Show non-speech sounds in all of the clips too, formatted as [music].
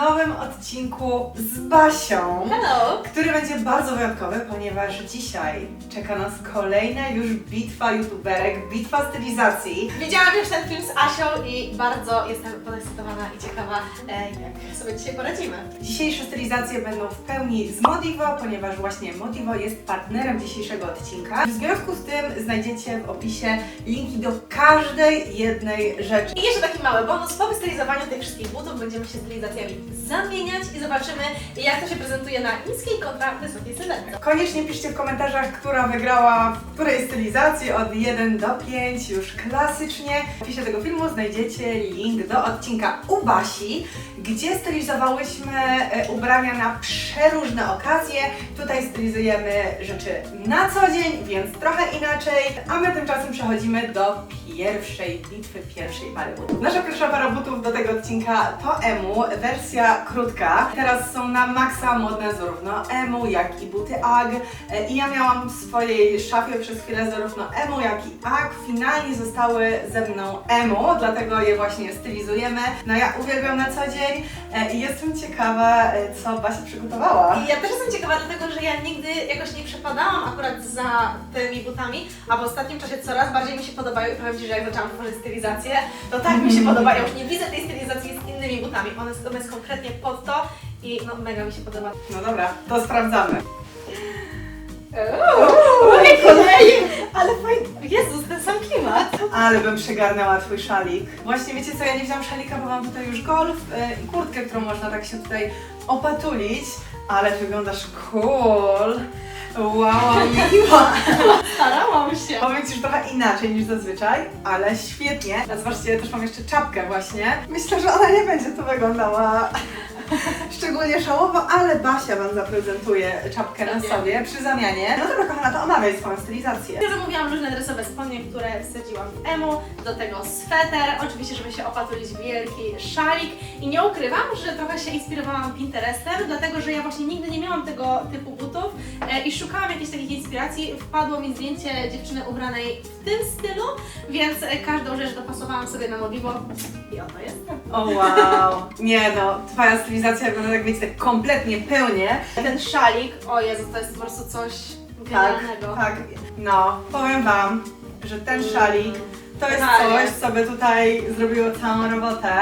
nowym odcinku z Basią. Hello! Który będzie bardzo wyjątkowy, ponieważ dzisiaj czeka nas kolejna już bitwa youtuberek, bitwa stylizacji. Widziałam już ten film z Asią i bardzo jestem podekscytowana i ciekawa, e, jak sobie dzisiaj poradzimy. Dzisiejsze stylizacje będą w pełni z Modivo, ponieważ właśnie Modivo jest partnerem dzisiejszego odcinka. W związku z tym znajdziecie w opisie linki do każdej jednej rzeczy. I jeszcze taki mały bonus, po wystylizowaniu tych wszystkich butów będziemy się stylizacjami zamieniać i zobaczymy, jak to się prezentuje na niskiej kontra wysokiej sylwetce. Koniecznie piszcie w komentarzach, która wygrała w której stylizacji od 1 do 5, już klasycznie. W opisie tego filmu znajdziecie link do odcinka u Basi, gdzie stylizowałyśmy e, ubrania na przeróżne okazje. Tutaj stylizujemy rzeczy na co dzień, więc trochę inaczej, a my tymczasem przechodzimy do pierwszej bitwy, pierwszej pary butów. Nasza pierwsza para butów do tego odcinka to emu, wersja krótka. Teraz są na maksa modne zarówno emu, jak i buty AG. E, I ja miałam w swojej szafie przez chwilę zarówno emu, jak i AG. Finalnie zostały ze mną emu, dlatego je właśnie stylizujemy. No ja uwielbiam na co dzień e, i jestem ciekawa, e, co Basia przygotowała. I ja też jestem ciekawa, dlatego że ja nigdy jakoś nie przepadałam akurat za tymi butami, a w ostatnim czasie coraz bardziej mi się podobają i powiem Ci, że jak zaczęłam tworzyć stylizację, to tak mi się podoba. Ja już nie widzę tej stylizacji innymi butami. Ona jest, ona jest konkretnie pod to i no mega mi się podoba. No dobra, to sprawdzamy. Ojej, kolej! Ale fajnie. Jezus, ten sam klimat. Ale bym przygarnęła Twój szalik. Właśnie wiecie co, ja nie wziąłam szalika, bo mam tutaj już golf e, i kurtkę, którą można tak się tutaj opatulić. Ale wyglądasz cool. Wow, miła. Starałam się. Powiem Ci, że trochę inaczej niż zazwyczaj, ale świetnie. Zobaczcie, też mam jeszcze czapkę właśnie. Myślę, że ona nie będzie tu wyglądała [laughs] szczególnie szałowo, ale Basia Wam zaprezentuje czapkę na sobie przy zamianie. No dobra, kochana, to omawiaj swoją stylizację. Ja zamówiłam różne dresowe spodnie, które wsadziłam w emu, do tego sweter, oczywiście, żeby się opatulić wielki szalik i nie ukrywam, że trochę się inspirowałam Pinterestem, dlatego, że ja właśnie nigdy nie miałam tego typu butów e, i szukałam jakichś takich inspiracji. Wpadło mi zdjęcie dziewczyny ubranej w tym stylu, więc e, każdą rzecz dopasowałam sobie na Modivo i oto jestem. O wow! Nie no, Twoja stylizacja wygląda tak, wiecie, tak kompletnie pełnie. Ten szalik, o Jezu, to jest po prostu coś Tak, genialnego. tak. No, powiem Wam, że ten szalik to jest Totalnie. coś, co by tutaj zrobiło całą robotę.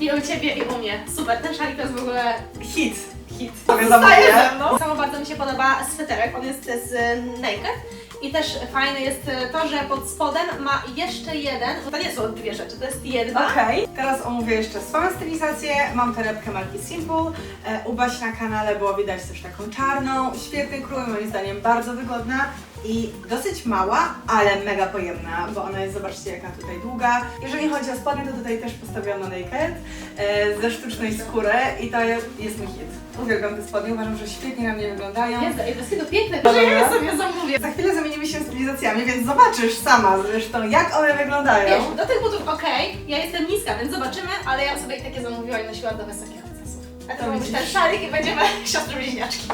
I u Ciebie, i u mnie. Super, ten szalik to jest w ogóle Hit, hit. Sobie Zostaje zamówię. ze mną. Samo bardzo mi się podoba sweterek, on jest z Naked i też fajne jest to, że pod spodem ma jeszcze jeden, to nie są dwie rzeczy, to jest jedna. Okej, teraz omówię jeszcze swoją stylizację. Mam torebkę marki Simple. E, U Basi na kanale było widać też taką czarną. Świetny krój, moim zdaniem bardzo wygodna i dosyć mała, ale mega pojemna, bo ona jest, zobaczcie, jaka tutaj długa. Jeżeli chodzi o spodnie, to tutaj też postawiono naked e, ze sztucznej skóry i to jest, mój hit. Uwielbiam te spodnie, uważam, że świetnie na mnie wyglądają. Jest, i tylko piękne, że ja je sobie zamówię. Za chwilę zamienimy się stylizacjami, więc zobaczysz sama zresztą, jak one wyglądają. Wiesz, do tych butów okej, ja jestem niska, więc zobaczymy, ale ja sobie takie zamówiłam i nosiłam do wysokich accesów. A To to będzie ten szalik i będziemy [laughs] siostry bliźniaczki.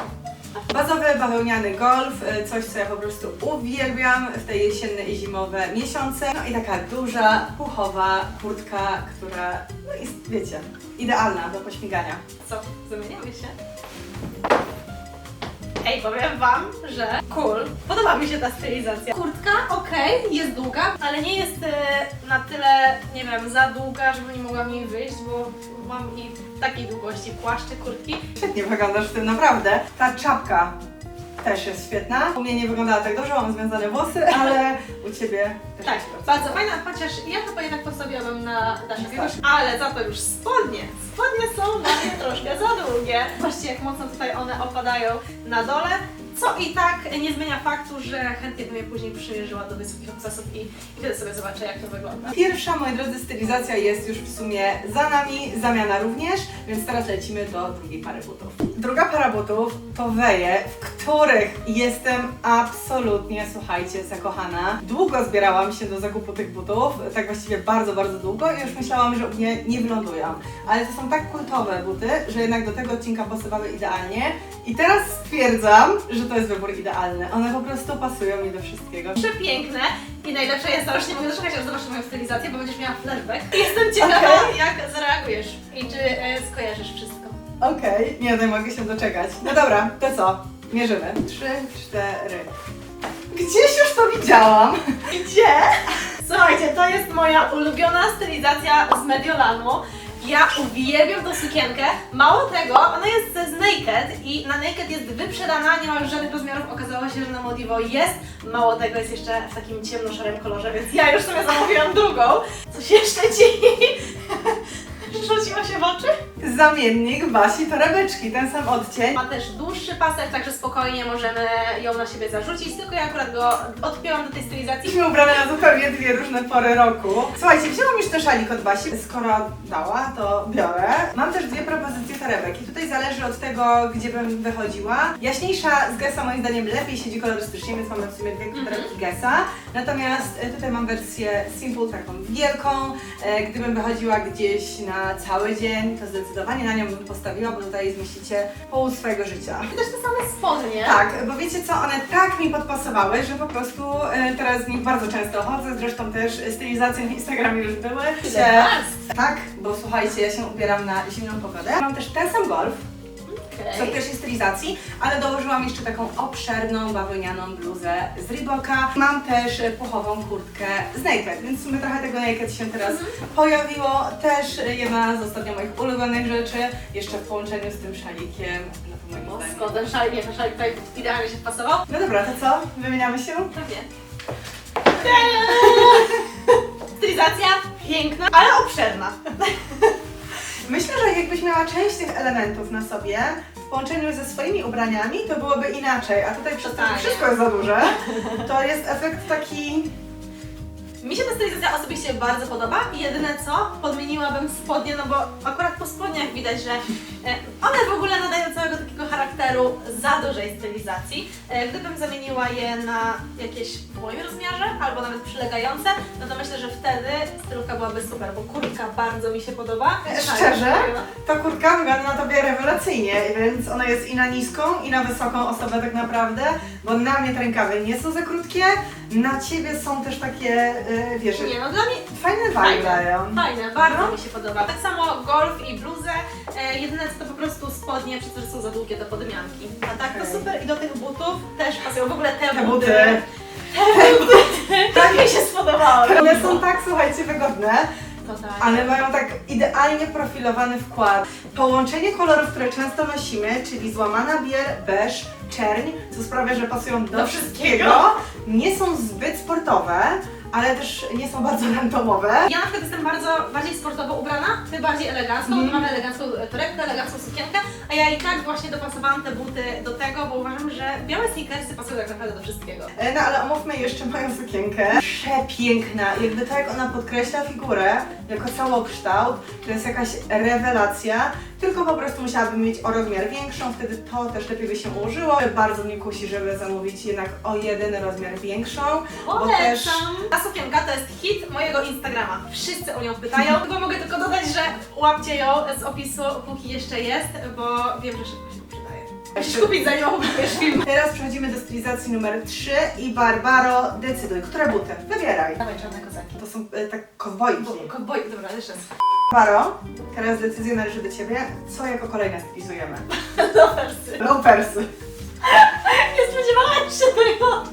Bazowy bawełniany golf, y, coś co ja po prostu uwielbiam w te jesienne i zimowe miesiące. No i taka duża, puchowa kurtka, która no jest, wiecie, idealna do pośmigania. Co, zamieniamy się? Ej, powiem Wam, że cool, podoba mi się ta stylizacja. Kurtka, okej, jest długa, ale nie jest e, na tyle, nie wiem, za długa, żeby nie mogła mi wyjść, bo mam i takiej długości płaszcze, kurtki. Świetnie wyglądasz w tym, naprawdę. Ta czapka też jest świetna. U mnie nie wyglądała tak dobrze, mam związane włosy, [laughs] ale u Ciebie też Tak, jest bardzo bardzo fajna, chociaż ja chyba jednak postawiłabym na Daszę już, ale za to już spodnie. Spodnie są dla mnie troszkę za długie. Zobaczcie, jak mocno tutaj one opadają na dole, co i tak nie zmienia faktu, że chętnie bym je później przymierzyła do wysokich obcasów i, i wtedy sobie zobaczę, jak to wygląda. Pierwsza, moi drodzy, stylizacja jest już w sumie za nami, zamiana również, więc teraz lecimy do drugiej pary butów. Druga para butów to weje, w których jestem absolutnie, słuchajcie, zakochana. Długo zbierałam się do zakupu tych butów, tak właściwie bardzo, bardzo długo i już myślałam, że u mnie nie wylądują. Ale to są tak kultowe buty, że jednak do tego odcinka pasowały idealnie i teraz stwierdzam, że to jest wybór idealny. One po prostu pasują mi do wszystkiego. Przepiękne i najlepsze jest to, że nie mogę doczekać, aż zobaczysz moją stylizację, bo będziesz miała flashback. [laughs] Jestem ciekawa, Okej. jak zareagujesz i czy e, skojarzysz wszystko. Okej, nie no, mogę się doczekać. No dobra, to co? Mierzymy. Trzy, cztery. Gdzieś już to widziałam. Gdzie? [laughs] Słuchajcie, to jest moja ulubiona stylizacja z Mediolanu. Ja uwielbiam tą sukienkę. Mało tego, ona jest z Naked i na Naked jest wyprzedana, nie ma już żadnych rozmiarów. Okazało się, że na Modivo jest. Mało tego, jest jeszcze w takim ciemno-szarym kolorze, więc ja już sobie zamówiłam drugą. Coś jeszcze ci [laughs] rzuciło się w oczy? Zamiennik Basi torebeczki, ten sam odcień. Ma też dłuższy pasek, także spokojnie możemy ją na siebie zarzucić, tylko ja akurat go odpięłam do tej stylizacji. Jesteśmy ubrane na zupełnie dwie różne pory roku. Słuchajcie, wzięłam już ten szalik od Basi. Skoro dała, to biorę. Mam też dwie propozycje torebek i tutaj zależy od tego, gdzie bym wychodziła. Jaśniejsza z Gessa moim zdaniem lepiej siedzi kolorystycznie, więc mamy w sumie dwie torebki Gessa. Natomiast e, tutaj mam wersję Simple, taką wielką. E, Gdybym wychodziła gdzieś na cały dzień, to zdecydowanie na nią bym postawiła, bo tutaj zmieścicie pół swojego życia. I też te same spodnie. Tak, bo wiecie co, one tak mi podpasowały, że po prostu e, teraz z nich bardzo często chodzę, zresztą też stylizacje na Instagramie już były. Tak, bo słuchajcie, ja się ubieram na zimną pogodę. Mam też ten sam golf, co w pierwszej stylizacji, ale dołożyłam jeszcze taką obszerną, bawełnianą bluzę z Reeboka. Mam też puchową kurtkę z Naked, więc w sumie trochę tego Naked się teraz pojawiło. Też jedna z ostatnio moich ulubionych rzeczy, jeszcze w połączeniu z tym szalikiem. No to moim ten szalik, nie, ten szalik tutaj idealnie się wpasował. No dobra, to co? Wymieniamy się? Pewnie. [laughs] Stylizacja piękna, ale obszerna. [laughs] Myślę, że jakbyś miała część tych elementów na sobie w połączeniu ze swoimi ubraniami, to byłoby inaczej. A tutaj przez to, że Totalnie. wszystko jest za duże, to jest efekt taki... Mi się ta stylizacja osobiście bardzo podoba i jedyne co, podmieniłabym spodnie, no bo akurat po spodniach widać, że e, one w ogóle nadają całego takiego charakteru za dużej stylizacji. E, Gdybym zamieniła je na jakieś w moim rozmiarze albo nawet przylegające, no to myślę, że wtedy stylówka byłaby super, bo kurtka bardzo mi się podoba. E, Szczerze? Ta kurtka wygląda na tobie rewelacyjnie, więc ona jest i na niską, i na wysoką osobę tak naprawdę, bo na mnie te rękawy nie są za krótkie, na ciebie są też takie, y, wiesz, Nie no, dla mnie fajne vibe Fajne. dają. Fajne, bardzo No. mi się podoba. Tak samo golf i bluzę. E, jedyne co to po prostu spodnie, przez to, że są za długie do podmianki. A tak to super i do tych butów też pasują. W ogóle te, Te buty. buty. Te buty. [laughs] Tak mi się spodobały. One są tak, słuchajcie, wygodne. Totalnie. Ale mają tak idealnie profilowany wkład. Połączenie kolorów, które często nosimy, czyli złamana biel, beż, czerń, co sprawia, że pasują do, Do wszystkiego, nie są zbyt sportowe, ale też nie są bardzo randomowe. Ja na przykład jestem bardzo bardziej sportowo ubrana, ty bardziej elegancko, bo mamy elegancką torebkę, elegancką sukienkę, a ja i tak właśnie dopasowałam te buty do tego, bo uważam, że białe sneakersy pasują tak naprawdę do wszystkiego. E, No ale omówmy jeszcze moją sukienkę. Przepiękna, jakby to jak ona podkreśla figurę, jako całokształt, to jest jakaś rewelacja, tylko po prostu musiałabym mieć o rozmiar większą, wtedy to też lepiej by się ułożyło. Bardzo mnie kusi, żeby zamówić jednak o jeden rozmiar większą, bo też Polecam! Ta sukienka to jest hit mojego Instagrama. Wszyscy o nią pytają. Chyba mogę tylko dodać, że łapcie ją z opisu, póki jeszcze jest, bo wiem, że szybko. Musisz kupić zanim film. Teraz przechodzimy do stylizacji numer 3 i Barbaro, decyduj, które buty? Wybieraj. Dawaj czarne kozaki. To są e, tak kowbojki. Kowboj, dobra, jeszcze raz. Barbaro, teraz decyzja należy do Ciebie. Co jako kolejne stylizujemy? Lowersy. [laughs] Loafersy. [laughs] Nie spodziewałam się tego.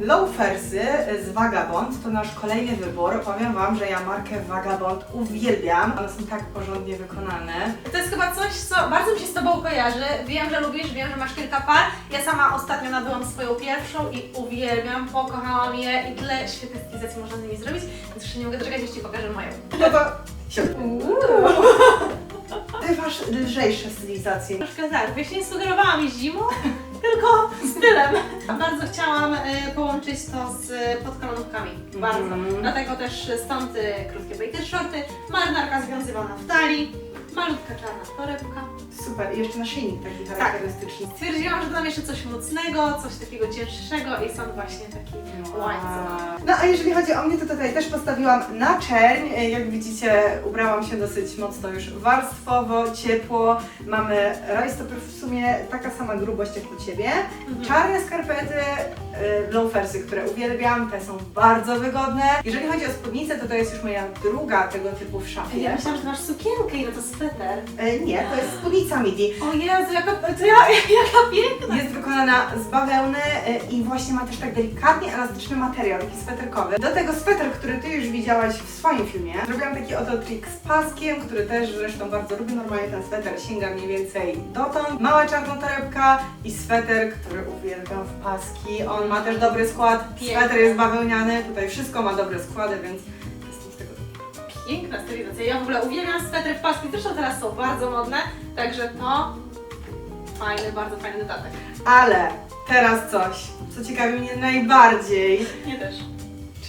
Loafersy z Vagabond to nasz kolejny wybór. Powiem Wam, że ja markę Vagabond uwielbiam. One są tak porządnie wykonane. To jest chyba coś, co bardzo mi się z Tobą kojarzy. Wiem, że lubisz, wiem, że masz kilka par. Ja sama ostatnio nabyłam swoją pierwszą i uwielbiam, pokochałam je i tyle świetnych stylizacji można z nimi zrobić, więc jeszcze nie mogę doczekać, Ci pokażę moją. No to. Ty masz lżejsze stylizacje. Troszkę tak, wiesz, nie sugerowałam mi zimą, tylko stylem. Bardzo chciałam y, połączyć to z podkolonówkami. Bardzo. Mhm. Dlatego też stąd y, krótkie biker shorty, marynarka związywana w talii, malutka czarna torebka. Super. I jeszcze naszyjnik taki Tak. charakterystyczny. Stwierdziłam, że dodam jeszcze coś mocnego, coś takiego cięższego i stąd właśnie taki łańcuch. No a jeżeli chodzi o mnie, to tutaj też postawiłam na czerń. Jak widzicie, ubrałam się dosyć mocno już warstwowo, ciepło. Mamy rajstopy w sumie taka sama grubość jak u Ciebie. Mhm. Czarne skarpety, y, blowersy, które uwielbiam, te są bardzo wygodne. Jeżeli chodzi o spódnicę, to to jest już moja druga tego typu w Ja szafie. myślałam, że masz sukienkę i no to sweter. E, nie, to jest spódnica midi. O Jezu, jaka, to ja, [laughs] jaka piękna! Jest wykonana z bawełny e, i właśnie ma też tak delikatnie elastyczny materiał, taki sweterkowy. Do tego sweter, który Ty już widziałaś w swoim filmie. Zrobiłam taki oto trik z paskiem, który też zresztą bardzo lubię. Normalnie ten sweter sięga mniej więcej dotąd. Mała czarna torebka i sweter, który uwielbiam w paski. On ma też dobry skład. Piękny. Sweter jest bawełniany, tutaj wszystko ma dobre składy, więc jestem z tego. Piękna stylizacja. Ja w ogóle uwielbiam swetry w paski, zresztą teraz są bardzo modne, także to fajny, bardzo fajny dodatek. Ale teraz coś, co ciekawi mnie najbardziej, Nie też.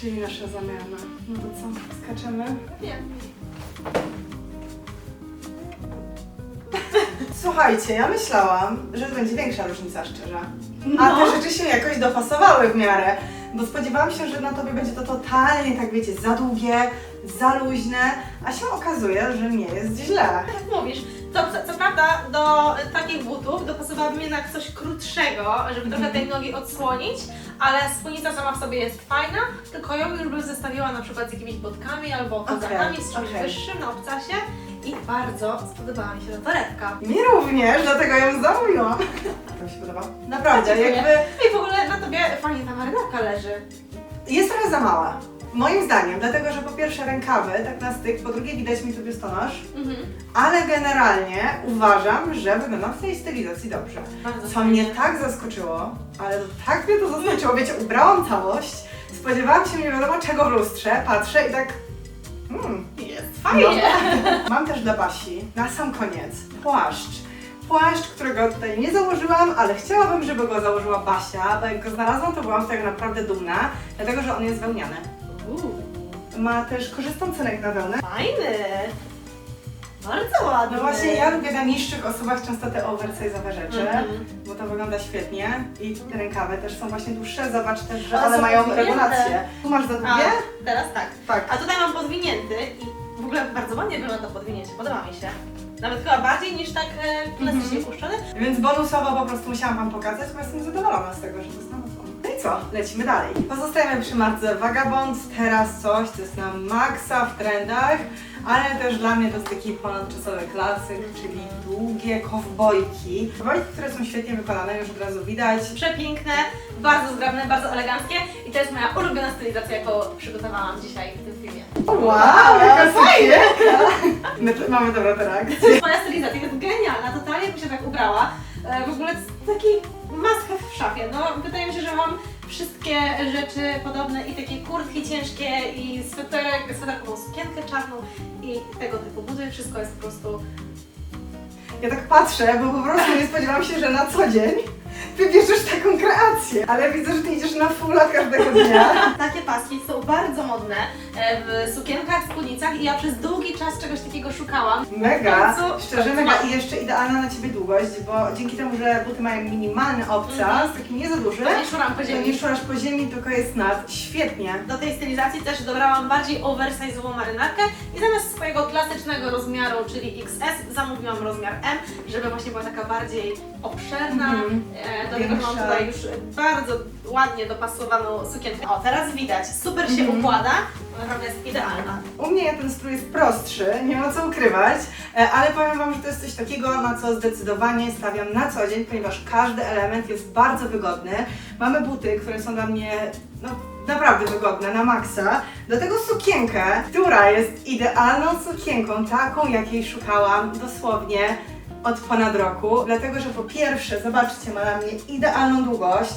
czyli nasza zamiana. No to co, skaczemy? Nie. Słuchajcie, ja myślałam, że to będzie większa różnica, szczerze. A No. te rzeczy się jakoś dopasowały w miarę. Bo spodziewałam się, że na tobie będzie to totalnie, tak wiecie, za długie, za luźne, a się okazuje, że nie jest źle. Tak mówisz. To, co, co prawda do takich butów dopasowałabym jednak coś krótszego, żeby trochę tej nogi odsłonić, ale spódnica sama w sobie jest fajna, tylko ją już bym zestawiła na przykład z jakimiś botkami albo kozakami, z czymś okej. wyższym na obcasie i bardzo spodobała mi się ta torebka. Mi również, dlatego ją zamówiłam. [laughs] To mi się podoba. Naprawdę, Dziękuję. jakby I w ogóle na tobie fajnie ta marynarka leży. jest trochę za mała. Moim zdaniem, dlatego że po pierwsze rękawy, tak na styk, po drugie widać mi tu biustonosz, Mhm. ale generalnie uważam, że wyglądam w tej stylizacji dobrze. Bardzo Co fajnie. mnie tak zaskoczyło, ale tak mnie to zaskoczyło, wiecie, ubrałam całość, spodziewałam się nie wiadomo czego w lustrze, patrzę i tak... Hmm, Jest fajnie. Mam też dla Basi, na sam koniec, płaszcz. Płaszcz, którego tutaj nie założyłam, ale chciałabym, żeby go założyła Basia, bo jak go znalazłam, to byłam z tego naprawdę dumna, dlatego że on jest wełniany. Uuu, Ma też korzystny cenek na wełnę. fajny. Bardzo ładny. No właśnie, ja lubię na niższych osobach często te oversize'owe rzeczy, Mhm. bo to wygląda świetnie i te rękawy też są właśnie dłuższe, zobacz też, że Ale one są mają podwinięte. regulację. Tu masz za A, długie? teraz tak. Tak. A tutaj mam podwinięty i w ogóle bardzo ładnie wygląda podwinięcie, podoba mi się. Nawet chyba bardziej niż tak e, klasycznie Mhm. puszczony. Więc bonusowo po prostu musiałam Wam pokazać, bo jestem zadowolona z tego, że to znalazłam. No i co? Lecimy dalej. Pozostajemy przy marce Vagabond. Teraz coś, co jest na maksa w trendach, ale też dla mnie to jest taki ponadczasowy klasyk, czyli długie kowbojki. Kowbojki, które są świetnie wykonane, już od razu widać. Przepiękne, bardzo zgrabne, bardzo eleganckie i to jest moja ulubiona stylizacja, jaką przygotowałam dzisiaj w tym filmie. Wow, jaka fajna! [laughs] My tu mamy dobrą reakcję. Moja stylizacja jest genialna, totalnie bym się tak ubrała. E, W ogóle taki must have w szafie. No, wydaje mi się, że mam wszystkie rzeczy podobne i takie kurtki ciężkie i sweterek, sweterkową sukienkę czarną i tego typu buty. Wszystko jest po prostu Ja tak patrzę, bo po prostu nie spodziewałam się, że na co dzień wybierzesz taką kreację. Ale widzę, że ty idziesz na fulla każdego dnia. [laughs] Takie paski są bardzo modne e, w sukienkach, spódnicach i ja przez długi czas czegoś takiego szukałam. Mega, W końcu- szczerze mega mam. i jeszcze idealna na Ciebie długość, bo dzięki temu, że buty mają minimalny obcas, Mhm. taki nie za duży, To nie szuram po to ziemi. nie szurasz po ziemi, tylko jest nad. Świetnie. Do tej stylizacji też dobrałam bardziej oversize'ową marynarkę i zamiast swojego klasycznego rozmiaru, czyli XS, zamówiłam rozmiar M, żeby właśnie była taka bardziej obszerna. Mhm. E, Do mam tutaj już bardzo ładnie dopasowaną sukienkę. O, teraz widać, super się Mhm. układa, naprawdę jest idealna. U mnie ten strój jest prostszy, nie ma co ukrywać, e, ale powiem Wam, że to jest coś takiego, na co zdecydowanie stawiam na co dzień, ponieważ każdy element jest bardzo wygodny. Mamy buty, które są dla mnie no, naprawdę wygodne, na maksa. Do tego sukienkę, która jest idealną sukienką, taką jakiej szukałam dosłownie od ponad roku, dlatego że po pierwsze, zobaczcie, ma na mnie idealną długość,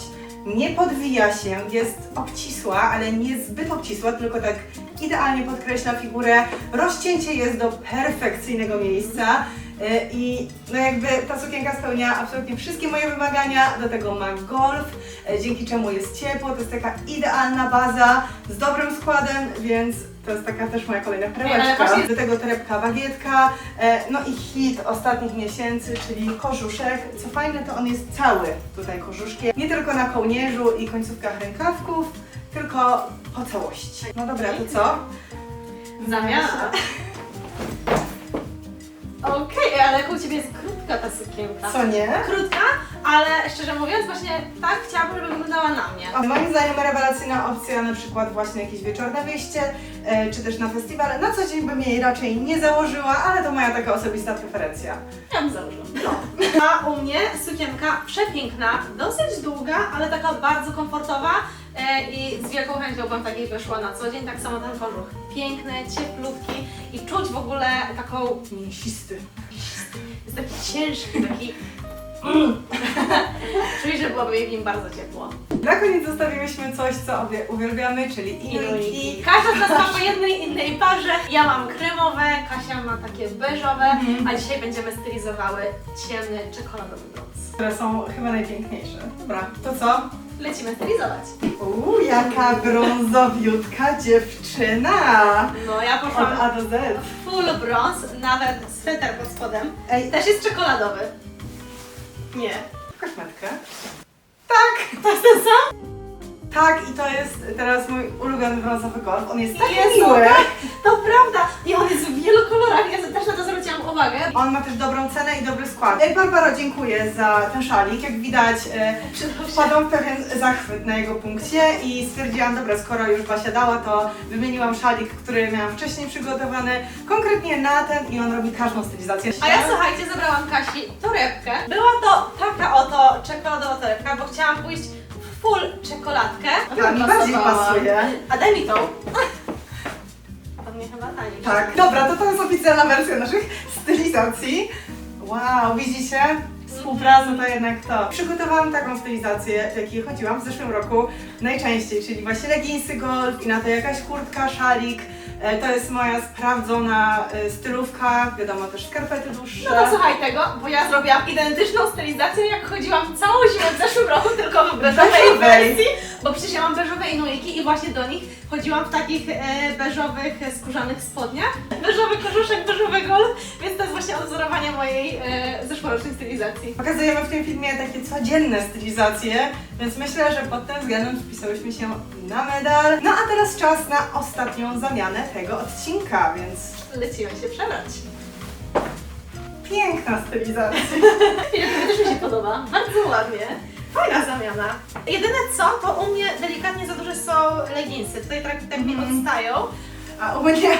nie podwija się, jest obcisła, ale nie zbyt obcisła, tylko tak idealnie podkreśla figurę. Rozcięcie jest do perfekcyjnego miejsca yy, i no jakby ta sukienka spełnia absolutnie wszystkie moje wymagania. Do tego ma golf, yy, dzięki czemu jest ciepło. To jest taka idealna baza z dobrym składem, więc to jest taka też moja kolejna ale perełeczka. właśnie- Do tego torebka bagietka, e, no i hit ostatnich miesięcy, czyli kożuszek. Co fajne, to on jest cały tutaj kożuszkiem. Nie tylko na kołnierzu i końcówkach rękawków, tylko po całości. No dobra, to co? Zamiana. Okej, ale jak u Ciebie jest krótka ta sukienka. Co nie? Krótka, ale szczerze mówiąc właśnie tak chciałabym, żeby wyglądała na mnie. A Moim zdaniem rewelacyjna opcja na przykład właśnie jakiś wieczór na wieście, e, czy też na festiwale. Na co dzień bym jej raczej nie założyła, ale to moja taka osobista preferencja. Ja bym założyła. No. A u mnie sukienka przepiękna, dosyć długa, ale taka bardzo komfortowa e, i z wielką chęcią bym takiej wyszła na co dzień. Tak samo ten kożuch. Piękny, cieplutki i czuć w ogóle taką... Mięsisty. jest taki ciężki, taki... [laughs] Czuję, że byłoby mi w nim bardzo ciepło. Na koniec zostawiłyśmy coś, co obie uwielbiamy, czyli inujki. Każda z nas ma po jednej innej parze. Ja mam kremowe, Kasia ma takie beżowe, Mhm. a dzisiaj będziemy stylizowały ciemny czekoladowy brąz. które są chyba najpiękniejsze. Dobra, to co? Lecimy stylizować. Uuu, jaka brązowiutka dziewczyna! No ja Od poszłam A do Z. full brąz, nawet sweter pod spodem. Ej, Też jest czekoladowy. Nie. pokaż metkę. Tak! To jest ten sam? Tak, i to jest teraz mój ulubiony brązowy golf. On jest taki Jezu, miły. tak, to prawda. I on jest w wielu kolorach, ja też na to uwagę. On ma też dobrą cenę i dobry skład. Ej, Barbaro, dziękuję za ten szalik. Jak widać, e, wpadłam w pewien zachwyt na jego punkcie i stwierdziłam, dobra, skoro już Basia dała, to wymieniłam szalik, który miałam wcześniej przygotowany, konkretnie na ten i on robi każdą stylizację. A ja słuchajcie, zabrałam Kasi torebkę. Była to taka oto czekoladowa torebka, bo chciałam pójść w full czekoladkę. Ta mi bardziej pasuje. A daj mi tą. [laughs] Mnie chyba taniej. Tak. Dobra, to to jest oficjalna wersja naszych stylizacji. Wow, widzicie? Współpraca to jednak to. Przygotowałam taką stylizację, w jakiej chodziłam w zeszłym roku najczęściej, czyli właśnie leginsy golf i na to jakaś kurtka, szalik. E, To jest moja sprawdzona e, stylówka, wiadomo też skarpety dłuższe. No to słuchaj tego, bo ja zrobiłam identyczną stylizację, jak chodziłam całą zimę w zeszłym roku, tylko w beżowej Beżowej. wersji, bo przecież ja mam beżowe inujki i właśnie do nich chodziłam w takich e, beżowych, e, skórzanych spodniach. Beżowy kożuszek, beżowy golf, więc to jest właśnie odzorowanie mojej e, zeszłorocznej stylizacji. Pokazujemy w tym filmie takie codzienne stylizacje, więc myślę, że pod tym względem wpisałyśmy się na medal. No a teraz czas na ostatnią zamianę tego odcinka, więc Lecimy się przebrać. piękna stylizacja. [laughs] Ja też mi się podoba. Bardzo ładnie. Fajna zamiana. Jedyne co, to u mnie delikatnie za duże są leginsy. Tutaj tak, tak mi Mhm. odstają. A u mnie, [laughs]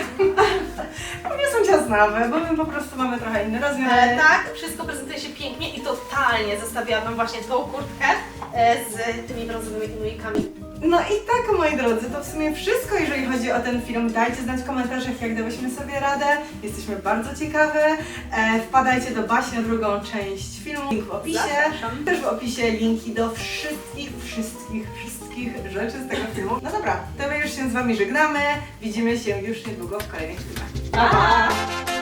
u mnie są ciasnawe, bo my po prostu mamy trochę inny rozmiar. E, tak, wszystko prezentuje się pięknie i totalnie zestawiłabym właśnie tą kurtkę e, z tymi brązowymi inujkami. No i tak, moi drodzy, to w sumie wszystko, jeżeli chodzi o ten film. Dajcie znać w komentarzach, jak dałyśmy sobie radę. Jesteśmy bardzo ciekawe. E, wpadajcie do Basi na drugą część filmu. Link w opisie. Zapraszam. Też w opisie linki do wszystkich, wszystkich, wszystkich rzeczy z tego filmu. No dobra, to my już się z Wami żegnamy. Widzimy się już niedługo w kolejnych filmach. Pa!